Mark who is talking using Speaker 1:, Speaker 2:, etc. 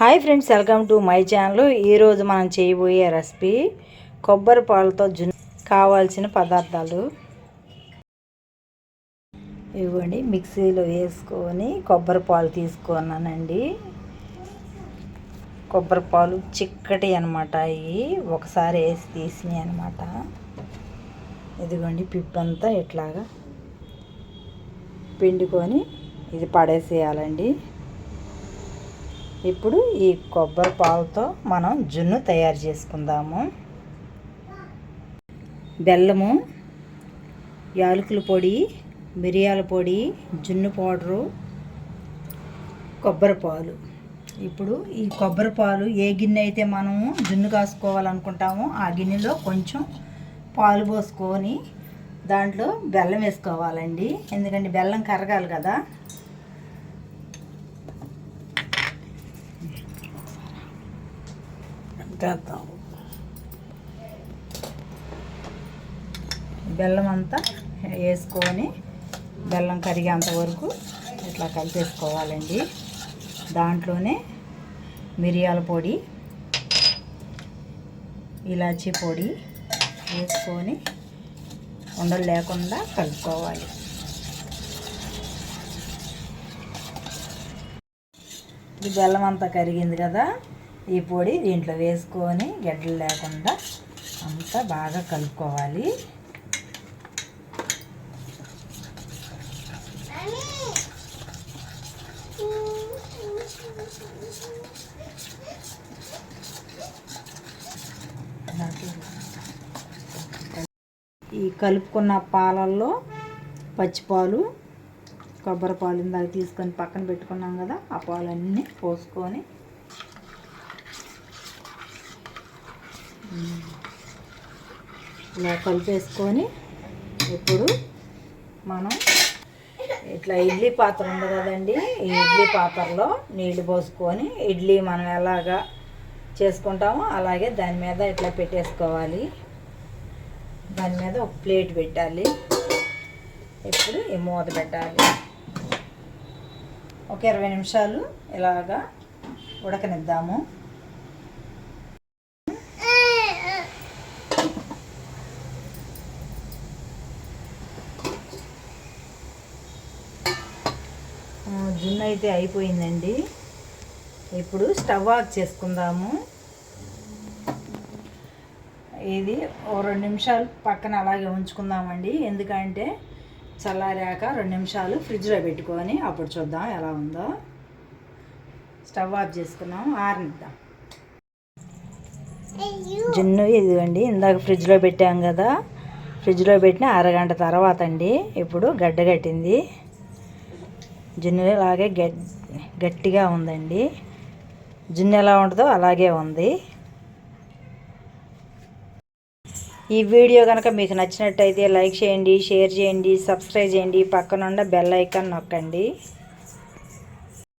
Speaker 1: Hi friends welcome to my channel. ఈరోజు మనం చేయబోయే రెసిపీ కొబ్బరి పాలతో జున్ను కావాల్సిన పదార్థాలు. ఇవ్వండి మిక్సీలో వేసుకొని కొబ్బరి పాలు తీసుకున్నానండి. కొబ్బరి పాలు చిక్కటి అనమాట ఇవి ఒకసారి వేసి తీసినాయి అనమాట ఇదిగోండి పిప్పంతా ఇట్లాగా పిండుకొని ఇది పడేసేయాలండి. ఇప్పుడు ఈ కొబ్బరి పాలతో మనం జున్ను తయారు చేసుకుందాము. బెల్లము యాలకుల పొడి మిరియాల పొడి జున్ను పౌడరు కొబ్బరి పాలు. ఇప్పుడు ఈ కొబ్బరి పాలు ఏ గిన్నె అయితే మనము జున్ను కాసుకోవాలనుకుంటామో ఆ గిన్నెలో కొంచెం పాలు పోసుకొని దాంట్లో బెల్లం వేసుకోవాలండి. ఎందుకంటే బెల్లం కరగాలి కదా.
Speaker 2: చేద్దాం
Speaker 1: బెల్లం అంతా వేసుకొని బెల్లం కరిగేంత వరకు ఇట్లా కలిపేసుకోవాలండి. దాంట్లోనే మిరియాల పొడి ఇలాచీ పొడి వేసుకొని ఉండలు లేకుండా కలుపుకోవాలి. ఇది బెల్లం అంతా కరిగింది కదా ఈ పొడి దీంట్లో వేసుకొని గడ్డలు లేకుండా అంతా బాగా కలుపుకోవాలి. ఈ కలుపుకున్న పాలల్లో పచ్చిపాలు కొబ్బరి పాలు ఇందాక తీసుకొని పక్కన పెట్టుకున్నాం కదా ఆ పాలన్నీ పోసుకొని ఇలా కలిపేసుకొని ఇప్పుడు మనం ఇట్లా ఇడ్లీ పాత్ర ఉంది కదండి ఈ ఇడ్లీ పాత్రలో నీళ్ళు పోసుకొని ఇడ్లీ మనం ఎలాగా చేసుకుంటామో అలాగే దాని మీద ఇట్లా పెట్టేసుకోవాలి. దాని మీద ఒక ప్లేట్ పెట్టాలి. ఇప్పుడు ఈ మూత పెట్టాలి. ఒక ఇరవై నిమిషాలు ఇలాగా ఉడకనిద్దాము. జున్ను అయితే అయిపోయిందండి. ఇప్పుడు స్టవ్ ఆఫ్ చేసుకుందాము. ఇది ఓ రెండు నిమిషాలు పక్కన అలాగే ఉంచుకుందామండి. ఎందుకంటే చల్లారాక రెండు నిమిషాలు ఫ్రిడ్జ్లో పెట్టుకొని అప్పుడు చూద్దాం ఎలా ఉందో. స్టవ్ ఆఫ్ చేసుకున్నాం ఆరనిద్దాం. జున్ను ఇదిగండి ఇందాక ఫ్రిడ్జ్లో పెట్టాం కదా. ఫ్రిడ్జ్లో పెట్టిన అరగంట తర్వాత అండి. ఇప్పుడు గడ్డ కట్టింది. జున్ను ఇలాగే గట్టిగా ఉందండి. జున్ను ఎలా ఉంటుందో అలాగే ఉంది. ఈ వీడియో కనుక మీకు నచ్చినట్టయితే లైక్ చేయండి షేర్ చేయండి సబ్స్క్రైబ్ చేయండి. పక్కనున్న బెల్ ఐకాన్ నొక్కండి.